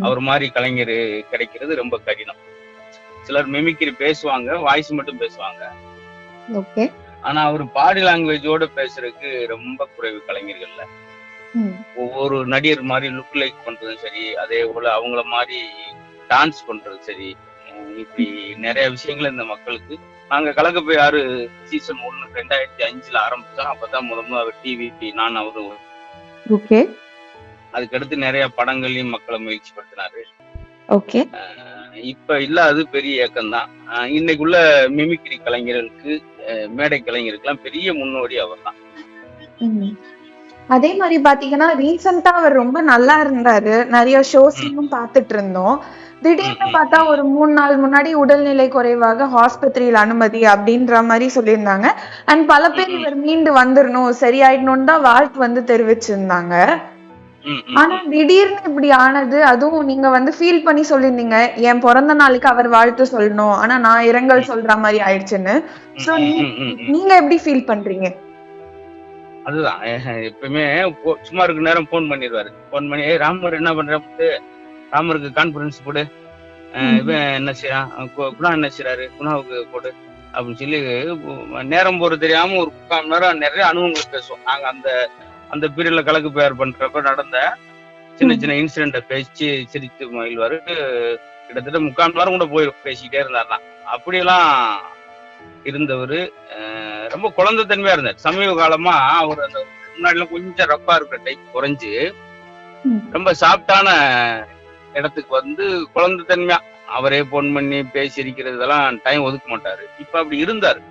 அவர் மாதிரி கலைஞர் கிடைக்கிறது ரொம்ப கடினம். சிலர் மிமிக்ரி பேசுவாங்க வாய்ஸ் மட்டும் பேசுவாங்க. ஓகே. ஆனா அவர் பாடி லாங்குவேஜோட பேசுறதுக்கு ரொம்ப குறைவு கலைஞர்கள்ல. ஒவ்வொரு நடிகர் மாதிரி லுக் லைக் பண்றதும் சரி அதே போல அவங்கள மாதிரி டான்ஸ் பண்றது சரி இப்படி நிறைய விஷயங்கள் இந்த மக்களுக்கு. நாங்க கலக்கப்பை ஆறு சீசன் ஒன்னு ரெண்டாயிரத்தி அஞ்சுல ஆரம்பிச்சோம். அப்பதான் முத முதல்ல டிவி நான் அவரு ஓகே. அதுக்கடுத்து நிறைய படங்கள்லயும் மக்களை முயற்சிப்படுத்தினாரு. ஓகே. அஹ் இப்ப இல்லாது பெரிய இயக்கம் தான் இன்னைக்குள்ள மிமிக்ரி கலைஞர்களுக்கு மேடை கலைஞருக்கெல்லாம் பெரிய முன்னோடி அவர் தான். அதே மாதிரி பாத்தீங்கன்னா ரீசெண்டா அவர் ரொம்ப நல்லா இருந்தாரு. நிறைய ஷோஸ்லயும் பார்த்துட்டு இருந்தோம் திடீர்னு. பார்த்தா ஒரு மூணு நாள் முன்னாடி உடல்நிலை குறைவாக ஆஸ்பத்திரியில் அனுமதி அப்படின்ற மாதிரி சொல்லியிருந்தாங்க. அண்ட் பல பேர். இவர் மீண்டு வந்துடணும் சரியாயிடணும்னு தான் வாழ்த்து வந்து தெரிவிச்சிருந்தாங்க. ஆனா திடீர்னு இப்படி ஆனது அதுவும் நீங்க வந்து ஃபீல் பண்ணி சொல்லியிருந்தீங்க என் பிறந்த நாளுக்கு அவர் வாழ்த்து சொல்லணும். ஆனா நான் இரங்கல் சொல்ற மாதிரி ஆயிடுச்சுன்னு. ம். நீங்க எப்படி ஃபீல் பண்றீங்க? அதுதான். போ- சும்மா இருக்க நேரம் ஃபோன் பண்ணிடுவாரு ஃபோன் பண்ணி "ஏய், ராமர் என்ன பண்ற? புட்டு? ராமருக்கு கான்ஃபரன்ஸ் போடு. இவன் என்ன செய்யறான் குணா என்ன செய்யறாரு குணாவுக்கு போடு. அப்படின்னு சொல்லி நேரம் போறது தெரியாம ஒரு முக்கால் நேரம் நிறைய அனுபவங்கள் பேசுவோம். நாங்க அந்த அந்த பீரியட்ல கலக்கு பேர் பண்றப்ப நடந்த சின்ன. சின்ன இன்சிடென்ட பேசி சிரித்து மகிழ்வாரு. கிட்டத்தட்ட முக்கால் நேரம் கூட போயிடும் பேசிக்கிட்டே இருந்தாருன்னா அப்படியெல்லாம் இருந்தவர் ரொம்ப குழந்தைத்தன்மையா இருந்தார். சமீப காலமா அவர் அந்த முன்னாடிலாம் கொஞ்சம் ரப்பா இருக்கிற டைப் குறைஞ்சு. ரொம்ப சாஃப்டான இடத்துக்கு வந்து குழந்தைத்தன்மையா அவரே போன் பண்ணி பேசி இருக்கிறது இதெல்லாம் டைம் ஒதுக்க மாட்டாரு. இப்ப அப்படி இருந்தாரு.